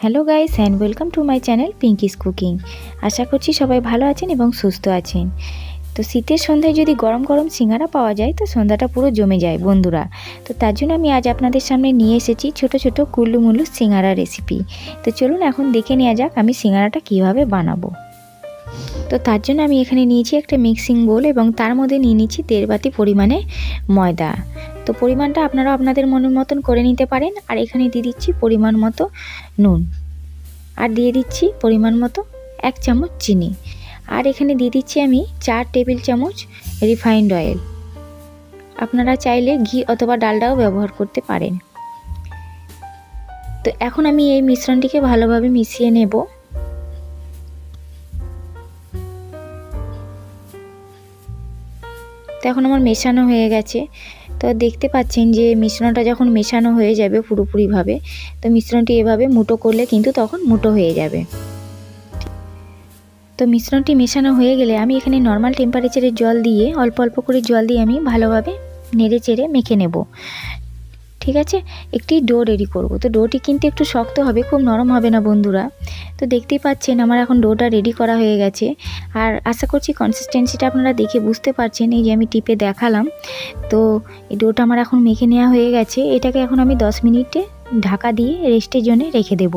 Hello guys and welcome to my channel Pinky's cooking আশা করছি সবাই ভালো আছেন এবং সুস্থ আছেন। তো শীতের সন্ধ্যায় যদি গরম গরম সিঙ্গারা পাওয়া যায়, তো সন্ধ্যাটা পুরো জমে যায় বন্ধুরা। তো তার জন্য আমি আজ আপনাদের সামনে নিয়ে এসেছি ছোট ছোট কুল্লু মুল্লু সিঙ্গারা রেসিপি তো চলুন এখন দেখে নেওয়া যাক আমি সিঙ্গারাটা কীভাবে বানাবো। তো তার জন্য আমি এখানে নিয়েছি একটা মিক্সিং বোল এবং তার মধ্যে নিয়ে নিচ্ছি দেড় বাতি পরিমাণে ময়দা। তো পরিমাণটা আপনারা আপনাদের মনের মতন করে নিতে পারেন। আর এখানে দিয়ে দিচ্ছি পরিমাণ মতো নুন। আর দিয়ে দিচ্ছি পরিমাণ মতো এক চামচ চিনি। আর এখানে দিয়ে দিচ্ছি আমি চার টেবিল চামচ রিফাইন্ড অয়েল। আপনারা চাইলে ঘি অথবা ডালডাও ব্যবহার করতে পারেন। তো এখন আমি এই মিশ্রণটিকে ভালোভাবে মিশিয়ে নেব। এখন আমার মেশানো হয়ে গেছে। তো দেখতে পাচ্ছেন যে মিশ্রণটা যখন মেশানো হয়ে যাবে পুরোপুরিভাবে, তো মিশ্রণটি এভাবে মুটো করলে কিন্তু তখন মুটো হয়ে যাবে। তো মিশ্রণটি মেশানো হয়ে গেলে আমি এখানে নর্মাল টেম্পারেচারে জল দিয়ে, অল্প অল্প করে জল দিয়ে আমি ভালোভাবে নেড়ে চেড়ে মেখে নেব। ঠিক আছে? একটি ডো রেডি করব। তো ডোটি কিন্তু একটু শক্ত হবে, খুব নরম হবে না বন্ধুরা। তো দেখতেই পাচ্ছেন আমার এখন ডোটা রেডি করা হয়ে গেছে। আর আশা করছি কনসিস্টেন্সিটা আপনারা দেখে বুঝতে পারছেন, এই যে আমি টিপে দেখালাম। তো এই ডোটা আমার এখন মেখে নেওয়া হয়ে গেছে। এটাকে এখন আমি দশ মিনিটে ঢাকা দিয়ে রেস্টের জন্য রেখে দেব।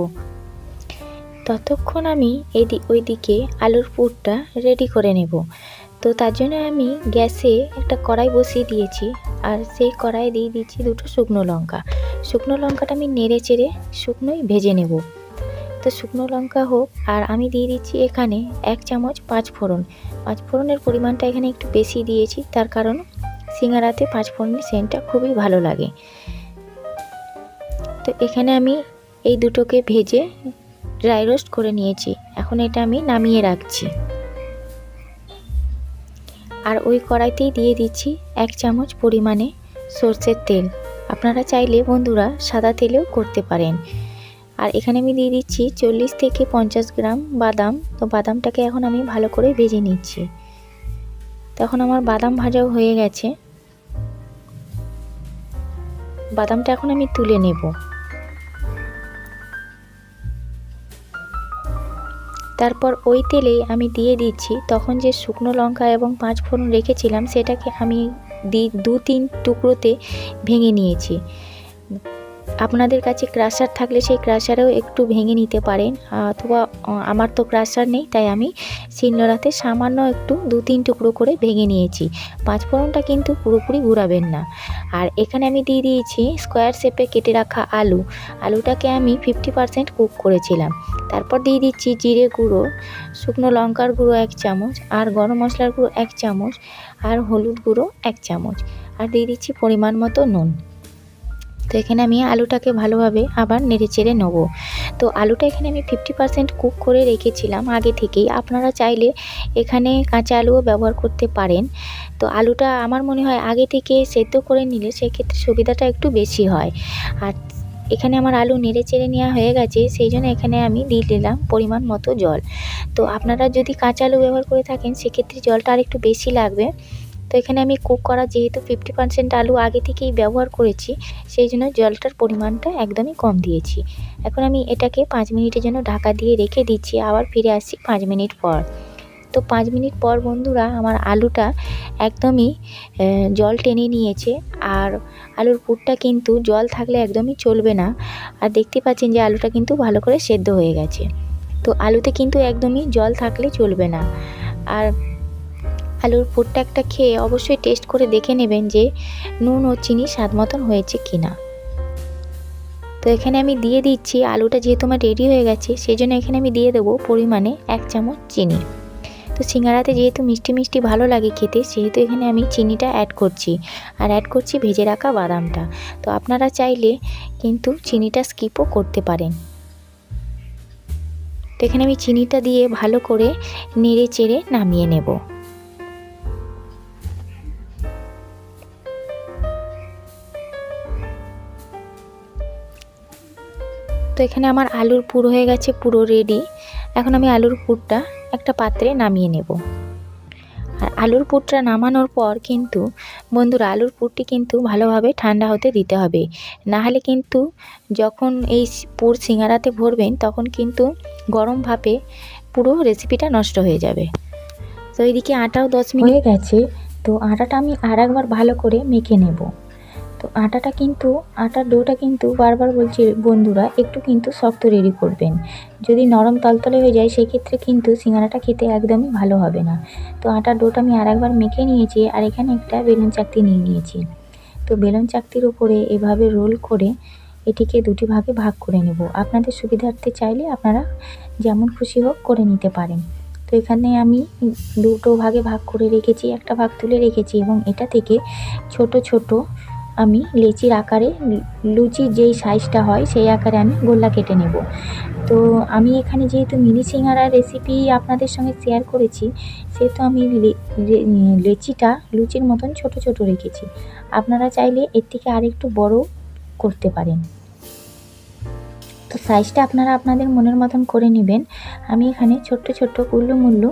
ততক্ষণ আমি এই ওই দিকে আলুর পুরটা রেডি করে নেব। তো তার জন্য আমি গ্যাসে একটা কড়াই বসিয়ে দিয়েছি। আর সেই কড়াই দিয়ে দিচ্ছি দুটো শুকনো লঙ্কা। শুকনো লঙ্কাটা আমি নেড়ে চেড়ে শুকনোই ভেজে নেব। তো শুকনো লঙ্কা হোক, আর আমি দিয়ে দিচ্ছি এখানে এক চামচ পাঁচ ফোড়ন। পাঁচ ফোড়নের পরিমাণটা এখানে একটু বেশি দিয়েছি, তার কারণ সিঙ্গারাতে পাঁচ ফোড়নের সেন্টটা খুবই ভালো লাগে। তো এখানে আমি এই দুটোকে ভেজে ড্রাই রোস্ট করে নিয়েছি। এখন এটা আমি নামিয়ে রাখছি। আর ওই কড়াইতেই দিয়ে দিচ্ছি এক চামচ পরিমাণে সর্ষের তেল। আপনারা চাইলে বন্ধুরা সাদা তেলেও করতে পারেন। আর এখানে আমি দিয়ে দিচ্ছি চল্লিশ থেকে পঞ্চাশ গ্রাম বাদাম। তো বাদামটাকে এখন আমি ভালো করে ভেজে নিচ্ছি। তখন আমার বাদাম ভাজাও হয়ে গেছে। বাদামটা এখন আমি তুলে নেব। তারপর ওই তেলে আমি দিয়ে দিচ্ছি। তখন যে শুকনো লঙ্কা এবং পাঁচ ফোড়ন রেখেছিলাম, সেটাকে আমি দি দু তিন টুকরোতে ভেঙে নিয়েছি। আপনাদের কাছে ক্রাশার থাকলে সেই ক্রাশারেও একটু ভেঙে নিতে পারেন, অথবা আমার তো ক্রাশার নেই, তাই আমি শিলনোড়াতে সামান্য একটু দু তিন টুকরো করে ভেঙে নিয়েছি। পাঁচ ফোড়নটা কিন্তু পুরোপুরি ঘুরাবেন না। আর এখানে আমি দিয়ে দিয়েছি স্কোয়ার শেপে কেটে রাখা আলু। আলুটাকে আমি ফিফটি পারসেন্ট কুক করেছিলাম। তারপর দিয়ে দিচ্ছি জিরে গুঁড়ো, শুকনো লঙ্কার গুঁড়ো এক চামচ, আর গরম মশলার গুঁড়ো এক চামচ, আর হলুদ গুঁড়ো এক চামচ, আর দিয়ে দিচ্ছি পরিমাণ মতো নুন। তো এখানে আমি আলুটাকে ভালোভাবে আবার নেড়ে চেড়ে নেব। তো আলুটা এখানে আমি ফিফটি পারসেন্ট কুক করে রেখেছিলাম আগে থেকেই। আপনারা চাইলে এখানে কাঁচা আলুও ব্যবহার করতে পারেন। তো আলুটা আমার মনে হয় আগে থেকে সেদ্ধ করে নিলে সেক্ষেত্রে সুবিধাটা একটু বেশি হয়। আর এখানে আমার আলু নেড়ে চেড়ে নেওয়া হয়ে গেছে, সেই জন্য এখানে আমি দিয়ে দিলাম পরিমাণ মতো জল। তো আপনারা যদি কাঁচা আলু ব্যবহার করে থাকেন, সেক্ষেত্রে জলটা আর একটু বেশি লাগবে। তো এখানে আমি কুক করা যেহেতু ফিফটি পার্সেন্ট আলু আগে থেকেই ব্যবহার করেছি, সেই জন্য জলটার পরিমাণটা একদমই কম দিয়েছি। এখন আমি এটাকে পাঁচ মিনিটের জন্য ঢাকা দিয়ে রেখে দিচ্ছি, আবার ফিরে আসছি পাঁচ মিনিট পর। তো পাঁচ মিনিট পর বন্ধুরা, আমার আলুটা একদমই জল টেনে নিয়েছে, আর আলুর পুরটা কিন্তু জল থাকলে একদমই চলবে না। আর দেখতে পাচ্ছেন যে আলুটা কিন্তু ভালো করে সেদ্ধ হয়ে গেছে। তো আলুতে কিন্তু একদমই জল থাকলে চলবে না। আর আলুর পুরটা একটা খেয়ে অবশ্যই টেস্ট করে দেখে নেবেন যে নুন ও চিনি স্বাদ মতন হয়েছে কি না তো এখানে আমি দিয়ে দিচ্ছি, আলুটা যেহেতু আমার রেডি হয়ে গেছে সেই জন্য এখানে আমি দিয়ে দেবো পরিমাণে এক চামচ চিনি। তো সিঙ্গারাতে যেহেতু মিষ্টি মিষ্টি ভালো লাগে খেতে, সেহেতু এখানে আমি চিনিটা অ্যাড করছি। আর অ্যাড করছি ভেজে রাখা বাদামটা। তো আপনারা চাইলে কিন্তু চিনিটা স্কিপও করতে পারেন। তো এখানে আমি চিনিটা দিয়ে ভালো করে নেড়ে চেড়ে নামিয়ে নেব। তো এখানে আমার আলুর পুর হয়ে গেছে পুরো রেডি এখন আমি আলুর পুরটা একটা পাত্রে নামিয়ে নেব। আর আলুর পুরটা নামানোর পর কিন্তু বন্ধুরা, আলুর পুরটি কিন্তু ভালোভাবে ঠান্ডা হতে দিতে হবে। নাহলে কিন্তু যখন এই পুর সিঙ্গারাতে ভরবেন, তখন কিন্তু গরম ভাপে পুরো রেসিপিটা নষ্ট হয়ে যাবে। তো এইদিকে আটাও দশ মিনিট হয়ে গেছে। তো আটাটা আমি আর একবার ভালো করে মেখে নেব। তো আটাটা কিন্তু, আটার ডোটা কিন্তু বারবার বলছি বন্ধুরা, একটু কিন্তু শক্ত রেডি করবেন। যদি নরম তলতলে হয়ে যায়, সেক্ষেত্রে কিন্তু সিঙ্গারাটা খেতে একদমই ভালো হবে না। তো আটার ডোটা আমি আর একবার মেখে নিয়েছি, আর এখানে একটা বেলুন চাকতি নিয়ে নিয়েছি। তো বেলুন চাকতির উপরে এভাবে রোল করে এটিকে দুটি ভাগে ভাগ করে নেব। আপনাদের সুবিধার্থে চাইলে আপনারা যেমন খুশি হোক করে নিতে পারেন। তো এখানে আমি দুটো ভাগে ভাগ করে রেখেছি, একটা ভাগ তুলে রেখেছি এবং এটা থেকে ছোট ছোট আমি লেচির আকারে লুচির যেই সাইজটা হয় সেই আকারে আমি গোল্লা কেটে নেব। তো আমি এখানে যেহেতু মিনি সিঙ্গারার রেসিপি আপনাদের সঙ্গে শেয়ার করেছি, সেহেতু আমি লেচিটা লুচির মতন ছোট ছোট রেখেছি। আপনারা চাইলে এর থেকে আরেকটু বড় করতে পারেন। তো সাইজটা আপনারা আপনাদের মনের মতন করে নেবেন। আমি এখানে ছোট্ট ছোট্ট কুল্লু মুল্লু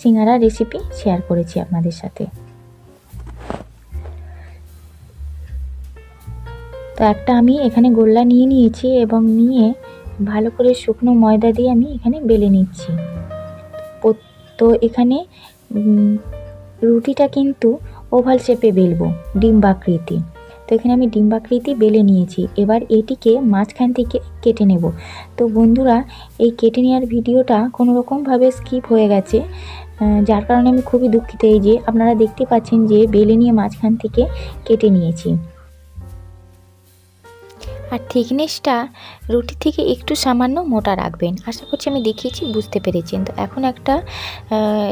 সিঙ্গারা রেসিপি শেয়ার করেছি আপনাদের সাথে। তো একটা আমি এখানে গোল্লা নিয়ে নিয়েছি এবং নিয়ে ভালো করে শুকনো ময়দা দিয়ে আমি এখানে বেলে নিচ্ছি। তো এখানে রুটিটা কিন্তু ওভাল শেপে বেলবো, ডিম্বাকৃতি। তো এখানে আমি ডিম্বাকৃতি বেলে নিয়েছি। এবার এটিকে মাঝখান থেকে কেটে নেব। তো বন্ধুরা, এই কেটে নেওয়ার ভিডিওটা কোনো রকমভাবে স্কিপ হয়ে গেছে যার কারণে আমি খুবই দুঃখিত। এই যে আপনারা দেখতে পাচ্ছেন যে বেলে নিয়ে মাঝখান থেকে কেটে নিয়েছি। আর থিকনেসটা রুটি থেকে একটু সামান্য মোটা রাখবেন। আশা করছি আমি দেখিয়েছি, বুঝতে পেরেছেন। তো এখন একটা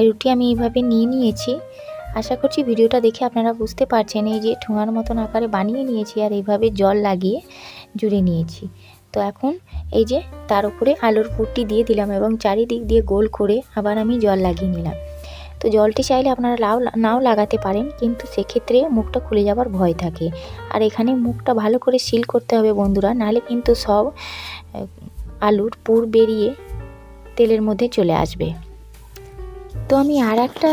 রুটি আমি এইভাবে নিয়ে নিয়েছি। আশা করছি ভিডিওটা দেখে আপনারা বুঝতে পারছেন, এই যে ঠোঙার মতন আকারে বানিয়ে নিয়েছি আর এইভাবে জল লাগিয়ে জুড়ে নিয়েছি। তো এখন এই যে তার উপরে আলুর পুরটি দিয়ে দিলাম এবং চারিদিক দিয়ে গোল করে আবার আমি জল লাগিয়ে নিলাম। তো জলটি চাইলে আপনারা লাউ নাও লাগাতে পারেন, কিন্তু সেক্ষেত্রে মুখটা খুলে যাবার ভয় থাকে। আর এখানে মুখটা ভালো করে সিল করতে হবে বন্ধুরা, নাহলে কিন্তু সব আলুর পুর বেরিয়ে তেলের মধ্যে চলে আসবে। তো আমি আর একটা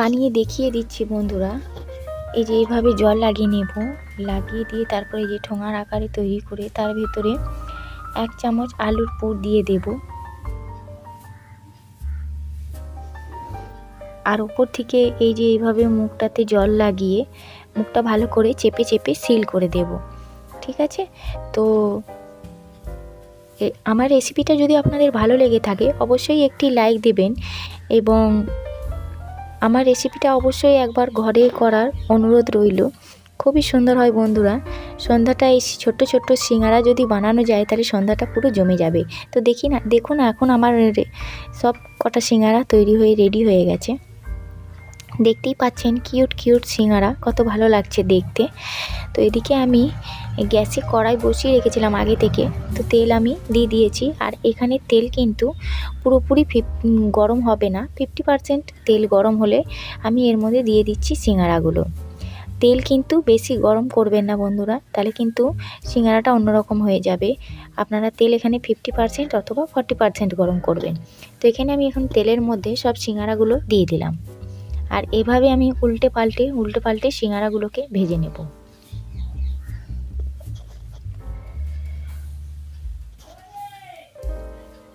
বানিয়ে দেখিয়ে দিচ্ছি বন্ধুরা। এই যে এইভাবে জল লাগিয়ে নেব, লাগিয়ে দিয়ে তারপরে যে ঠোঙার আকারে তৈরি করে তার ভিতরে এক চামচ আলুর পুর দিয়ে দেব। আর ওপর থেকে এই যে এইভাবে মুখটাতে জল লাগিয়ে মুখটা ভালো করে চেপে চেপে সিল করে দেব। ঠিক আছে? তো আমার রেসিপিটা যদি আপনাদের ভালো লেগে থাকে, অবশ্যই একটি লাইক দেবেন এবং আমার রেসিপিটা অবশ্যই একবার ঘরে করার অনুরোধ রইল। খুবই সুন্দর হয় বন্ধুরা। সন্ধ্যাটা এই ছোট্ট ছোট্ট সিঙ্গারা যদি বানানো যায়, তাহলে সন্ধ্যাটা পুরো জমে যাবে। তো দেখি না, দেখুন, এখন আমার সব কটা সিঙ্গারা তৈরি হয়ে, রেডি হয়ে গেছে। দেখতেই পাচ্ছেন কিউট কিউট সিঙ্গারা, কত ভালো লাগছে দেখতে। তো এদিকে আমি গ্যাসে কড়াই বসিয়ে রেখেছিলাম আগে থেকে। তো তেল আমি দিয়ে দিয়েছি আর এখানে তেল কিন্তু পুরোপুরি গরম হবে না। ফিফটি পারসেন্ট তেল গরম হলে আমি এর মধ্যে দিয়ে দিচ্ছি সিঙ্গারাগুলো। তেল কিন্তু বেশি গরম করবেন না বন্ধুরা, তাহলে কিন্তু সিঙ্গারাটা অন্যরকম হয়ে যাবে। আপনারা তেল এখানে ফিফটি পারসেন্ট অথবা ফর্টি পারসেন্ট গরম করবেন। তো এখানে আমি এখন তেলের মধ্যে সব সিঙ্গারাগুলো দিয়ে দিলাম। আর এভাবে আমি উল্টে পাল্টে উল্টে পাল্টে সিঙ্গারাগুলোকে ভেজে নেব।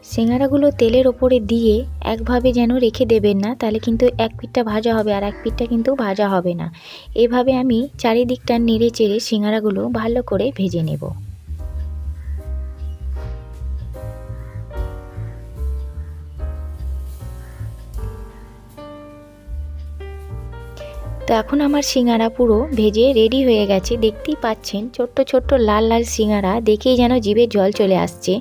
সিঙ্গারাগুলো তেলের ওপরে দিয়ে একভাবে যেন রেখে দেবেন না, তাহলে কিন্তু এক পিঠটা ভাজা হবে আর এক পিঠটা কিন্তু ভাজা হবে না। এভাবে আমি চারিদিকটা নেড়ে চেড়ে সিঙ্গারাগুলো ভালো করে ভেজে নেব। এখন আমার সিঙ্গারা পুরো ভেজে রেডি হয়ে গেছে। দেখতেই পাচ্ছেন, ছোট্ট ছোট্ট লাল লাল সিঙ্গারা দেখেই যেন জিভে জল চলে আসছে।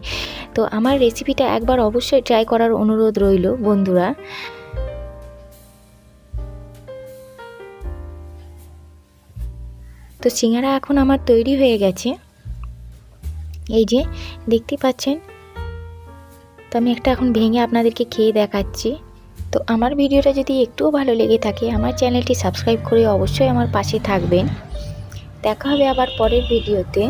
তো আমার রেসিপিটা একবার অবশ্যই ট্রাই করার অনুরোধ রইল, বন্ধুরা। তো সিঙ্গারা এখন আমার তৈরি হয়ে গেছে। এই যে, দেখতেই পাচ্ছেন? তো আমি একটা এখন ভেঙে আপনাদেরকে খেয়ে দেখাচ্ছি। তো আমার ভিডিওটা যদি একটুও ভালো লেগে থাকে, আমার চ্যানেলটি সাবস্ক্রাইব করে অবশ্যই আমার পাশে থাকবেন। দেখা হবে আবার পরের ভিডিওতে।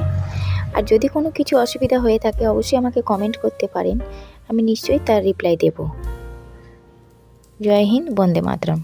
আর যদি কোনো কিছু অসুবিধা হয়ে থাকে, অবশ্যই আমাকে কমেন্ট করতে পারেন। আমি নিশ্চয়ই তার রিপ্লাই দেব। জয় হিন্দ, বন্দে মাতরম।